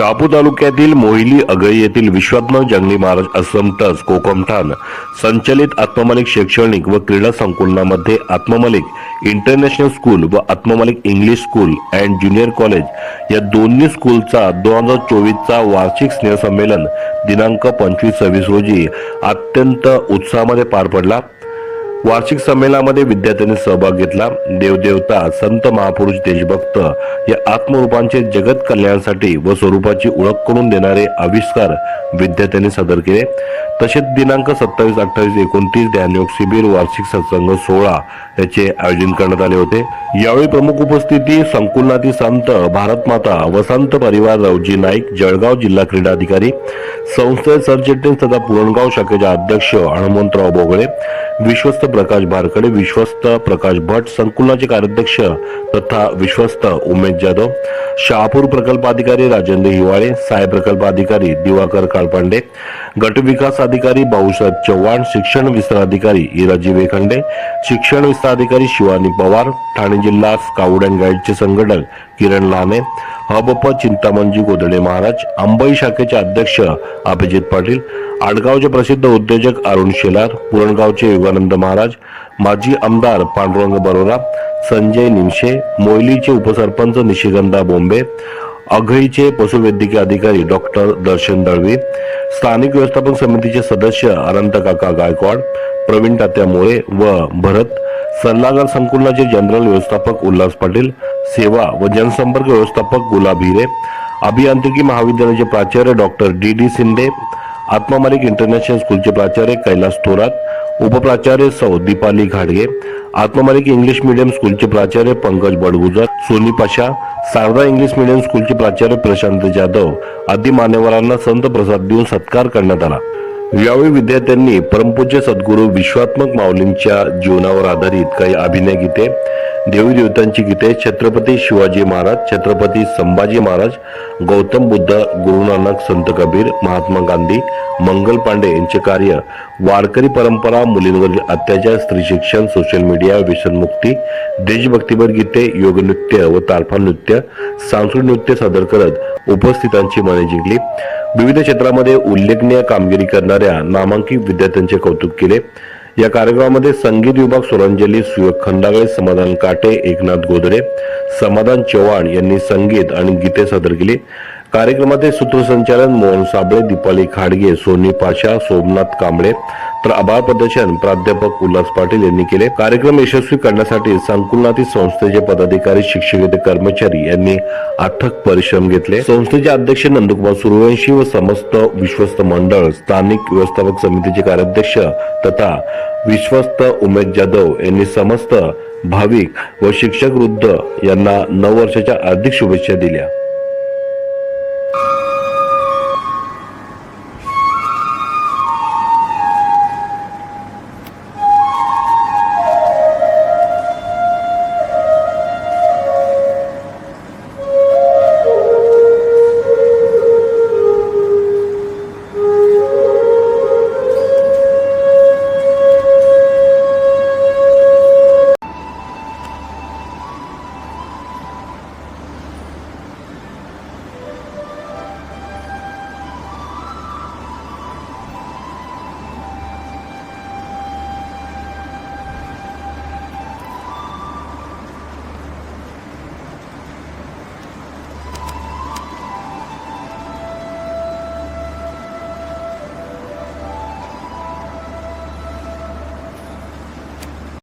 शहापूर तालुक्यातील मोहिली अगळी येथील विश्वात्मक जंगली महाराज आश्रम ट्रस्ट कोकमठाण संचलित आत्ममालिक शैक्षणिक व क्रीडा संकुलनामध्ये आत्ममालिक इंटरनॅशनल स्कूल व Atmamalik English school and junior college या दोन्ही स्कूलचा दोन हजार चोवीसचा वार्षिक स्नेहसंमेलन दिनांक पंचवीस सव्वीस रोजी अत्यंत उत्साहामध्ये पार पडला. वार्षिक संमेलनामध्ये विद्यार्थ्यांनी सहभाग घेतला. देवदेवता संत महापुरुष देशभक्त या आत्मरूपांचे जगत कल्याणासाठी व स्वरूपाची ओळख करून देणारे आविष्कार विद्यार्थ्यांनी सादर केले. तसेच दिनांक सत्तावीस अठ्ठावीस एकोणतीस ध्यानयोग शिबिर वार्षिक सत्संग सोहळा याचे आयोजन करण्यात आले होते. यावेळी प्रमुख उपस्थिती संकुलनाती संत भारत माता वसंत परिवार रावजी नाईक जळगाव जिल्हा क्रीडा अधिकारी संस्थेचे सरचिटणीस तथा पुरणगाव शाखेचे अध्यक्ष हनुमंतराव बोगळे विश्वस्त प्रकाश बारकडे विश्वस्त प्रकाश भट संकुलाचे कार्याध्यक्ष तथा विश्वस्त उमेश जाधव शहापूर प्रकल्पाधिकारी राजेंद्र हिवाळे साहेब प्रकल्प अधिकारी दिवाकर काळपांडे गटविकास अधिकारी भाऊसाहेब चव्हाण शिक्षण विस्तार अधिकारी इराजी वेखंडे शिक्षण विस्तार अधिकारी शिवानी पवार ठाणे जिल्हा स्काउट अँड गाईडचे संघटक किरण लाने हबप चिंतामणजी गोदडे महाराज अंबई शाखेचे अध्यक्ष अभिजित पाटील आडगावचे प्रसिद्ध उद्योजक अरुण शेलार पुरणगावचे योगानंद महाराज माजी आमदार पांडुरंग बरोरा संजय निमशे मोयलीचे उपसरपंच निशिगंधा बोंबे अघईचे पशुवैद्यकीय अधिकारी डॉक्टर दर्शन दळवी स्थानिक व्यवस्थापन समितीचे सदस्य अनंत काका गायकवाड प्रवीण तात्या मोळे व भरत सल्लागार संकुलनाचे जनरल व्यवस्थापक उल्हास पाटील सेवा व जनसंपर्क व्यवस्थापक गुलाब हिरे अभियांत्रिकी महाविद्यालयाचे प्राचार्य doctor D D Shinde Atmamalik international स्कूलचे प्राचार्य कैलास थोरात उपप्राचार्य सौ दीपाली घाडगे आत्मामालिक इंग्लिश मीडियम स्कूलचे प्राचार्य पंकज बडगुजर सोनी पाशा शारदा इंग्लिश मीडियम स्कूलचे प्राचार्य प्रशांत जाधव आदी मान्यवरांना संत प्रसाद देऊन सत्कार करण्यात आला. यावेळी विद्यार्थ्यांनी परमपूज्य सद्गुरू विश्वात्मक माऊलींच्या जीवनावर आधारित काही अभिनय गीते देवी देवतांची गीते छत्रपती शिवाजी महाराज छत्रपती संभाजी महाराज गौतम बुद्ध गुरुनानक संत कबीर महात्मा गांधी मंगल पांडे यांचे कार्य वारकरी परंपरा मुलींवरील अत्याचार स्त्री शिक्षण सोशल मीडिया व्यसनमुक्ती देशभक्तीपर गीते योग नृत्य व तारफा नृत्य सांस्कृतिक नृत्य सादर करत उपस्थितांची मने जिंकली. विविध क्षेत्रामध्ये उल्लेखनीय कामगिरी करणाऱ्या नामांकित विद्यार्थ्यांचे कौतुक केले. या कार्यक्रमामध्ये संगीत विभाग सुरांजली सुयोग खंडागळे समाधान काटे एकनाथ गोदरे समाधान चव्हाण यांनी संगीत आणि गीते सादर केली. कार्यक्रमाचे सूत्रसंचालन मोहन साबळे दीपाली खाडगे सोनी पाशा सोमनाथ कांबळे. तर आभार प्रदर्शन प्राध्यापक उल्हास पाटील यांनी केले. कार्यक्रम यशस्वी करण्यासाठी संकुलनातील संस्थेचे पदाधिकारी शिक्षक कर्मचारी यांनी अथक परिश्रम घेतले. संस्थेचे अध्यक्ष नंदकुमार सूर्यवंशी व समस्त विश्वस्त मंडळ स्थानिक व्यवस्थापक समितीचे कार्याध्यक्ष तथा विश्वस्त उमेश जाधव यांनी समस्त भाविक व शिक्षक वृद्ध यांना नववर्षाच्या हार्दिक शुभेच्छा दिल्या.